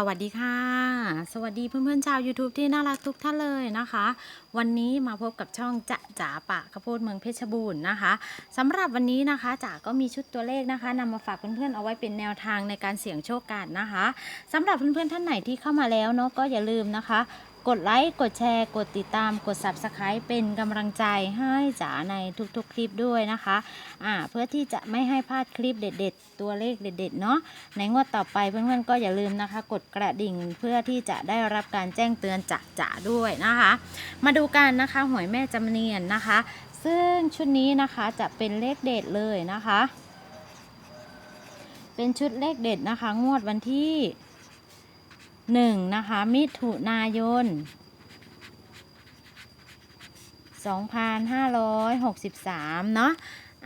สวัสดีค่ะ สวัสดีเพื่อนๆชาว YouTube ที่น่ารักทุกท่านเลยนะคะ วันนี้มาพบกับช่องจะจ๋าปะข้าวโพดเมืองเพชรบูรณ์นะคะสำหรับวันนี้นะคะจ๋าก็มีชุดตัวเลขนะคะนำมาฝากเพื่อนๆเอาไว้เป็นแนวทางในการเสี่ยงโชคกันนะคะสำหรับเพื่อนๆท่านไหนที่เข้ามาแล้วเนาะก็อย่าลืมนะคะ กดไลค์ กดแชร์ กดติดตาม กด Subscribe เป็นกำลังใจให้จ๋าในทุกๆ คลิปด้วยนะคะอ่าเพื่อที่จะไม่ให้พลาดคลิปเด็ด ๆ ตัวเลขเด็ด ๆ เนาะ ในงวดต่อไปเพื่อนๆก็อย่าลืมนะคะ กดกระดิ่งเพื่อที่จะได้รับการแจ้งเตือนจากจ๋าด้วยนะคะ มาดูกันนะคะหวยแม่จำเนียนนะคะ ซึ่งชุดนี้นะคะจะเป็นเลขเด็ดเลยนะคะ เป็นชุดเลขเด็ดนะคะ งวดวันที่ หนึ่งนะคะ มิถุนายน 2563 เนาะ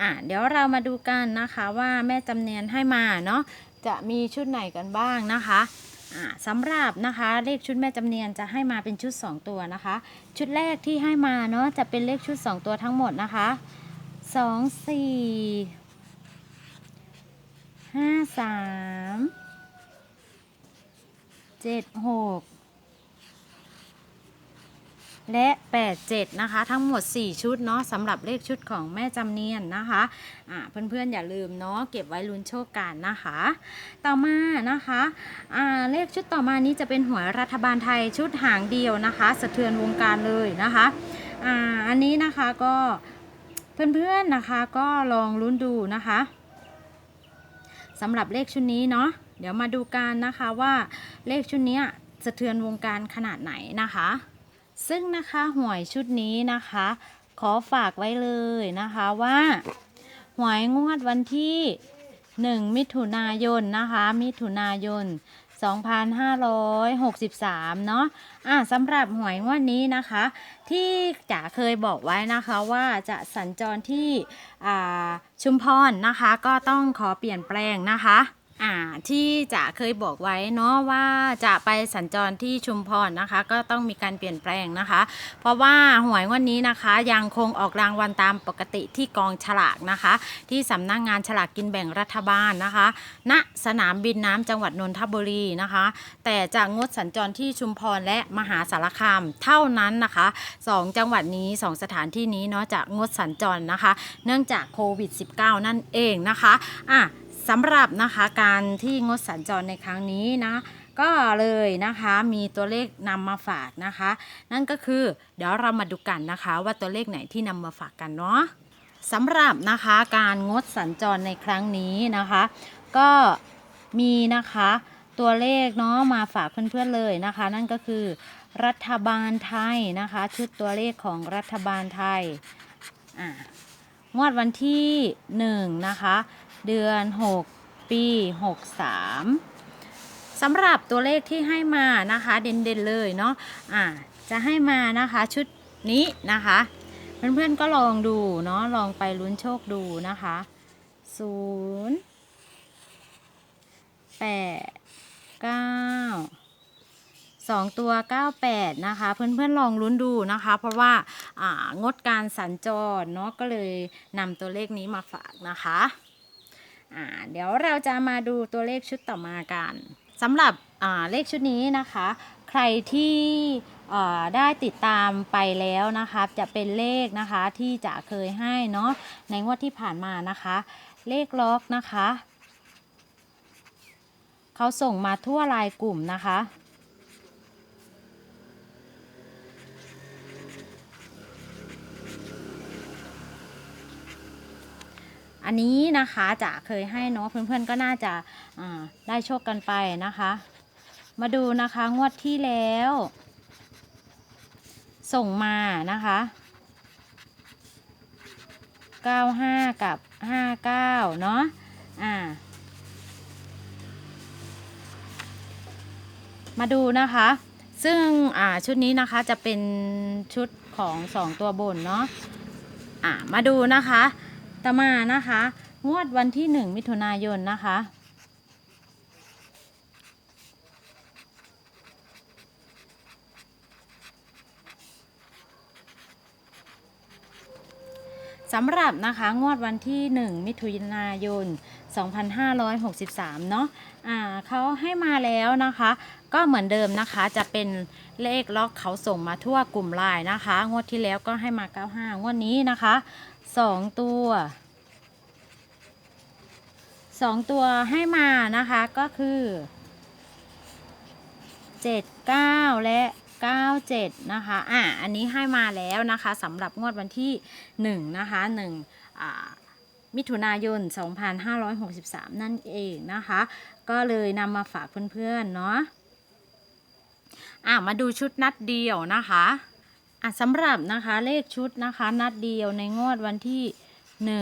อะเดี๋ยวเรามาดูกันนะคะว่าแม่จำเนียนให้มาเนาะจะมีชุดไหนกันบ้างนะคะอะสำหรับนะคะเลขชุดแม่จำเนียนจะให้มาเป็นชุด 2 ตัวนะคะ ชุดแรกที่ให้มาเนาะจะเป็นเลขชุด 2 ตัวทั้งหมดนะคะ 2 4 5 3 7 6และ 87 นะคะ ทั้งหมด 4 ชุดเนาะสำหรับเลขชุดของแม่จำเนียนนะคะอ่าเพื่อนๆ อย่าลืมเนาะเก็บไว้ลุ้นโชคกันนะคะ ต่อมานะคะอ่าเลขชุดต่อมานี้จะเป็นหวยรัฐบาลไทยชุดหางเดียวนะคะ สะเทือนวงการเลยนะคะอ่าอันนี้นะคะก็เพื่อนๆนะคะก็ลองลุ้นดูนะคะสำหรับเลขชุดนี้เนาะ เดี๋ยวมาดูกันนะคะว่าเลขชุดนี้สะเทือนวงการขนาดไหนนะคะ ซึ่งนะคะหวยชุดนี้นะคะ ขอฝากไว้เลยนะคะว่า หวยงวดวันที่ 1 มิถุนายนนะคะ มิถุนายน 2563 เนาะอะสำหรับหวยงวดนี้นะคะ ที่จ๋าเคยบอกไว้นะคะว่าจะสัญจรที่ชุมพรนะคะ ก็ต้องขอเปลี่ยนแปลงนะคะ อ่าที่จะเคยบอกไว้เนาะว่าจะไปสัญจรที่ชุมพรนะคะ ก็ต้องมีการเปลี่ยนแปลงนะคะ เพราะว่าหวยวันนี้นะคะยังคงออกรางวัลตามปกติที่กองฉลากนะคะ ที่สำนักงงานฉลากกินแบ่งรัฐบาลนะคะณสนามบินน้ำจังหวัดนนทบุรีนะคะ แต่จะงดสัญจรที่ชุมพรและมหาสารคามเท่านั้นนะคะสองจังหวัดนี้สองสถานที่นี้เนาะจะงดสัญจรนะคะ เนื่องจากโควิด -19 นั่นเองนะคะอะ สำหรับนะคะการที่งดสัญจรในครั้งนี้นะก็เลยนะคะมีตัวเลขนำมาฝากนะคะ นั่นก็คือเดี๋ยวเรามาดูกันนะคะว่าตัวเลขไหนที่นำมาฝากกันเนาะสำหรับนะคะการงดสัญจรในครั้งนี้นะคะ ก็มีนะคะตัวเลขเนาะมาฝากเพื่อนๆเลยนะคะ นั่นก็คือรัฐบาลไทยนะคะ ชุดตัวเลขของรัฐบาลไทยอ่างวดวันที่1นะคะ เดือน 6 ปี 63สำหรับตัวเลขที่ให้มานะคะเด่นๆเลยเนาะอ่าจะให้มานะคะชุดนี้นะคะ เพื่อนๆก็ลองดูเนาะลองไปลุ้นโชคดูนะคะ0 8 9 2ตัว 98 นะคะ เพื่อนๆลองลุ้นดูนะคะ เพราะว่างดการสัญจรเนาะก็เลยนำตัวเลขนี้มาฝากนะคะ อ่าเดี๋ยวเราจะมาดูตัวเลขชุดต่อมากันสำหรับเลขชุดนี้นะคะ ใครที่ได้ติดตามไปแล้วนะคะจะเป็นเลขนะคะที่จะเคยให้เนาะในงวดที่ผ่านมานะคะ เลขล็อกนะคะ เขาส่งมาทั่วลายกลุ่มนะคะ อันนี้นะคะจะเคยให้เนาะเพื่อนๆก็น่าจะาได้โชคกันไปนะคะ มาดูนะคะงวดที่แล้ว ส่งมานะคะ 95 กับ 59 เนาะอ่ามาดูนะคะ ซึ่งอ่าชุดนี้นะคะจะเป็นชุดของสองตัวบนเนาะอ่ามาดูนะคะ ต่อมานะคะ งวดวันที่หนึ่งมิถุนายนนะคะ สำหรับนะคะ งวดวันที่ 1 มิถุนายน 2563 เนาะอ่าเขาให้มาแล้วนะคะ ก็เหมือนเดิมนะคะจะเป็นเลขล็อกเขาส่งมาทั่วกลุ่มไลน์นะคะ งวดที่แล้วก็ให้มา 95 งวดนี้นะคะ 2 ตัว 2 ตัวให้มานะคะก็คือ 79 และ97 นะคะ อะ อันนี้ให้มาแล้วนะคะสำหรับงวดวันที่ 1 นะคะ1อ่ามิถุนายน 2563 นั่นเองนะคะ ก็เลยนำมาฝากเพื่อนๆ เนาะ อะมาดูชุดนัดเดียวนะคะอะสำหรับนะคะเลขชุดนะคะนัดเดียวในงวดวันที่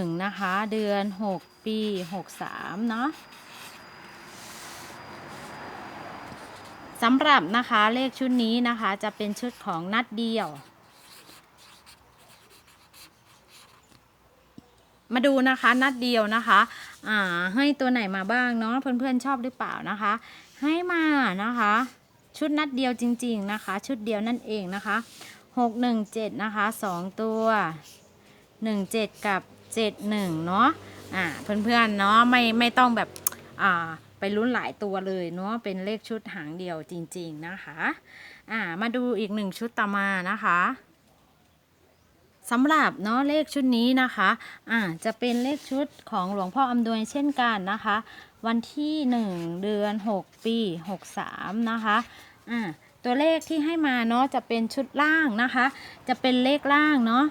1นะคะเดือน 6 ปี 63 เนาะสำหรับนะคะเลขชุดนี้นะคะจะเป็นชุดของนัดเดียว มาดูนะคะนัดเดียวนะคะอ่าให้ตัวไหนมาบ้างเนาะเพื่อนๆชอบหรือเปล่านะคะ ให้มานะคะ ชุดนัดเดียวจริง ๆ นะคะ ชุดเดียวนั่นเองนะคะหกหนึ่งเจ็ดนะคะสองตัวหนึ่งเจ็ดกับเจ็ดหนึ่งเนาะอ่าเพื่อนๆเนาะไม่ไม่ต้องแบบอ่าไปลุ้นหลายตัวเลยเนาะเป็นเลขชุดหางเดียวจริง ๆ นะคะอ่ามาดูอีกหนึ่งชุดต่อมานะคะสำหรับเนาะเลขชุดนี้นะคะอ่าจะเป็นเลขชุดของหลวงพ่ออำนวยเช่นกันนะคะ วันที่ 1 เดือน 6 ปี 63 นะคะอ่าตัวเลขที่ให้มาเนาะจะเป็นชุดล่างนะคะ จะเป็นเลขล่างเนาะ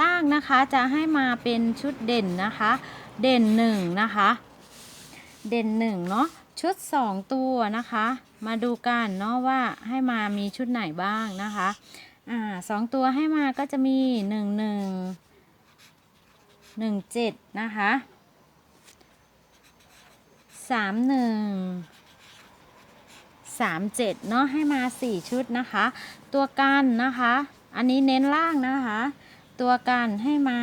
ล่างนะคะจะให้มาเป็นชุดเด่นนะคะ เด่นหนึ่งนะคะ เด่นหนึ่งเนาะชุดสองตัวนะคะ มาดูกันเนาะว่าให้มามีชุดไหนบ้างนะคะอ่าสองตัวให้มาก็จะมีหนึ่งหนึ่ง หนึ่งเจ็ดนะคะสามหนึ่งสามเจ็ดเนาะให้มาสี่ชุดนะคะ ตัวกันนะคะ อันนี้เน้นล่างนะคะ ตัวกันให้มา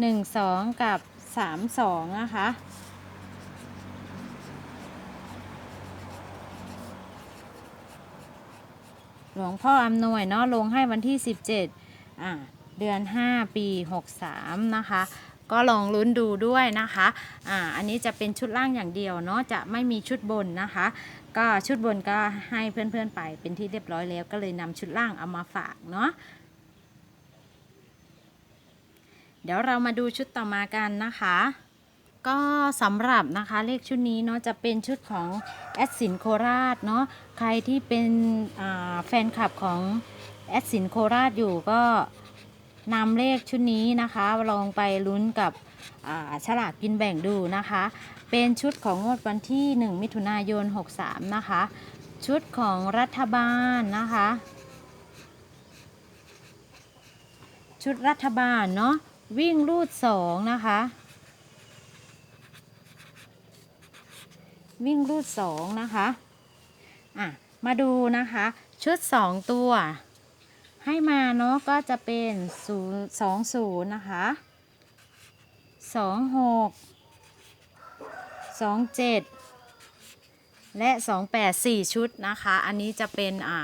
1 2กับ3 2นะคะหลวงพ่ออำนวยเนาะลงให้วันที่ 17 อ่า เดือน 5 ปี 63 นะคะ ก็ลองลุ้นดูด้วยนะคะอ่าอันนี้จะเป็นชุดล่างอย่างเดียวเนาะจะไม่มีชุดบนนะคะ ก็ชุดบนก็ให้เพื่อนๆไปเป็นที่เรียบร้อยแล้วก็เลยนำชุดล่างเอามาฝากเนาะเดี๋ยวเรามาดูชุดต่อมากันนะคะ ก็สำหรับนะคะเลขชุดนี้เนาะจะเป็นชุดของแอดสินโคราชเนาะใครที่เป็นแฟนคลับของแอดสินโคราชอยู่ก็ นำเลขชุดนี้นะคะลองไปลุ้นกับฉลากกินแบ่งดูนะคะ เป็นชุดของงวดวันที่ 1 มิถุนายน 63 นะคะ ชุดของรัฐบาลนะคะ ชุดรัฐบาลเนาะวิ่งรูดสองนะคะ วิ่งรูดสองนะคะอะมาดูนะคะ ชุดสองตัว ให้มาเนาะก็จะเป็นศูนย์สองศูนย์นะคะสองหกสองเจ็ดและสองแปดสี่ชุดนะคะ อันนี้จะเป็นอ่า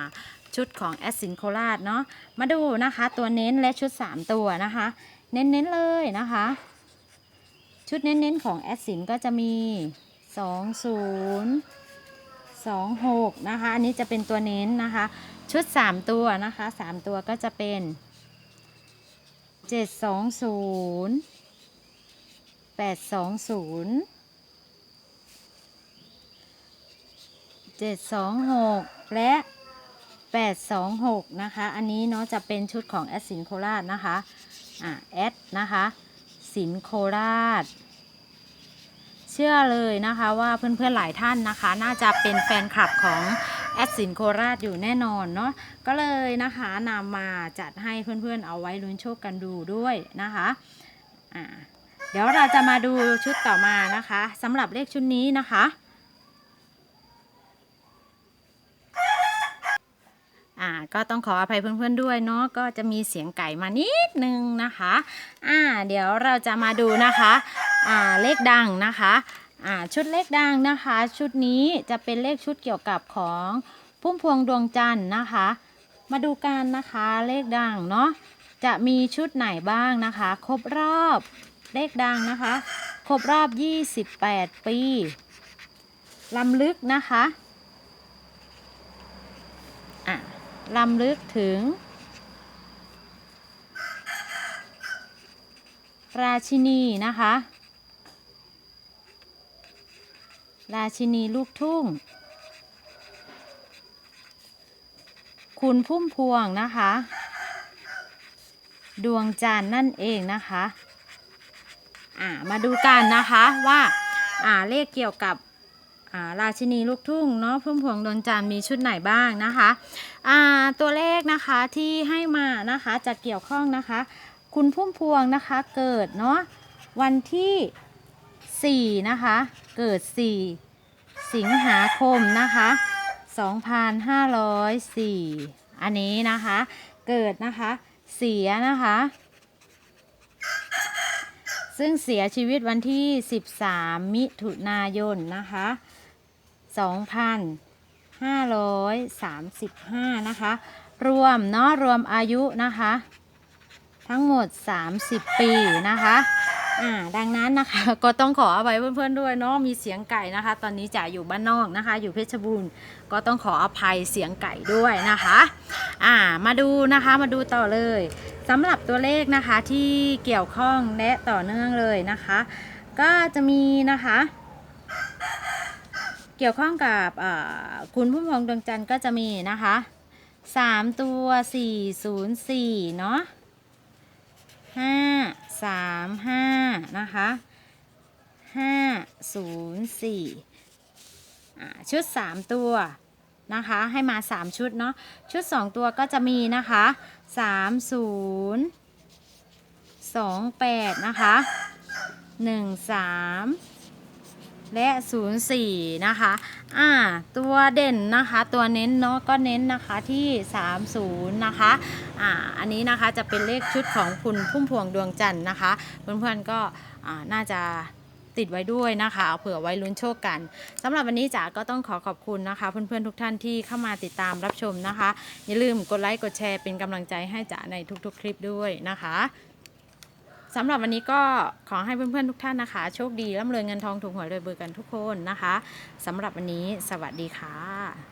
ชุดของแอสซินโคราชเนาะ มาดูนะคะ ตัวเน้นและชุด 3 ตัวนะคะ เน้นๆเลยนะคะ ชุดเน้นๆของแอสซินก็จะมี 20 26 นะคะ อันนี้จะเป็นตัวเน้นนะคะ ชุด 3 ตัวนะคะ 3 ตัวก็จะเป็น 720 820 726 และ 826 นะคะ อันนี้เนาะจะเป็นชุดของแอดสินโคราชนะคะ อ่าแอดนะคะสินโคราช เชื่อเลยนะคะว่าเพื่อนๆหลายท่านนะคะ น่าจะเป็นแฟนคลับของ แอดสินโคราชอยู่แน่นอนเนาะก็เลยนะคะนำมาจัดให้เพื่อนๆเอาไว้ลุ้นโชคกันดูด้วยนะคะอ่าเดี๋ยวเราจะมาดูชุดต่อมานะคะสำหรับเลขชุดนี้นะคะอ่าก็ต้องขออภัยเพื่อนๆด้วยเนาะก็จะมีเสียงไก่มานิดนึงนะคะอ่าเดี๋ยวเราจะมาดูนะคะอ่าเลขดังนะคะ อ่าชุดเลขดังนะคะ ชุดนี้จะเป็นเลขชุดเกี่ยวกับของพุ่มพวงดวงจันทร์นะคะ มาดูกันนะคะเลขดังเนาะจะมีชุดไหนบ้างนะคะ ครบรอบเลขดังนะคะ ครบรอบ 28 ปีลำลึกนะคะอะลำลึกถึง ราชินีนะคะ ราชินีลูกทุ่ง คุณพุ่มพวงนะคะ ดวงจันทร์นั่นเองนะคะอ่ามาดูกันนะคะว่าอ่าเลขเกี่ยวกับอ่าราชินีลูกทุ่งเนาะพุ่มพวงดวงจันทร์มีชุดไหนบ้างนะคะอ่าตัวเลขนะคะที่ให้มานะคะจะเกี่ยวข้องนะคะ คุณพุ่มพวงนะคะเกิดเนาะวันที่ 4 นะคะ เกิด 4 สิงหาคมนะคะ 2504 อันนี้นะคะ เกิดนะคะ เสียนะคะ ซึ่งเสียชีวิตวันที่ 13 มิถุนายนนะคะ 2535 นะคะ รวมเนาะรวมอายุนะคะ ทั้งหมด 30 ปีนะคะ อ่าดังนั้นนะคะ ก็ต้องขออภัยเพื่อนๆด้วยเนาะมีเสียงไก่นะคะ ตอนนี้จ๋าอยู่บ้านนอกนะคะ อยู่เพชรบูรณ์ก็ต้องขออภัยเสียงไก่ด้วยนะคะอ่ามาดูนะคะมาดูต่อเลยสำหรับตัวเลขนะคะที่เกี่ยวข้องและต่อเนื่องเลยนะคะ ก็จะมีนะคะ เกี่ยวข้องกับคุณพุ่มพวงดวงจันทร์ก็จะมีนะคะสามตัวสี่ศูนย์สี่เนาะ ห้าสามห้านะคะห้าศูนย์สี่ชุดสามตัวนะคะ ให้มาสามชุดเนาะชุดสองตัวก็จะมีนะคะสามศูนย์สองแปดนะคะหนึ่งสาม และ 04 นะคะ อ่า ตัวเด่นนะคะ ตัวเน้นเนาะ ก็เน้นนะคะที่ 30 นะคะ อ่า อันนี้นะคะจะเป็นเลขชุดของคุณพุ่มพวงดวงจันทร์นะคะ เพื่อนๆ ก็อ่าน่าจะติดไว้ด้วยนะคะเอาเผื่อไว้ลุ้นโชคกันสำหรับวันนี้จ๋าก็ต้องขอขอบคุณนะคะ เพื่อนๆทุกท่านที่เข้ามาติดตามรับชมนะคะ อย่าลืมกดไลค์กดแชร์เป็นกำลังใจให้จ๋าในทุกๆ คลิปด้วยนะคะ สำหรับวันนี้ก็ขอให้เพื่อนๆทุกท่านนะคะ โชคดีร่ำรวยเงินทองถูกหวยรวยเบอร์กันทุกคนนะคะสำหรับวันนี้สวัสดีค่ะ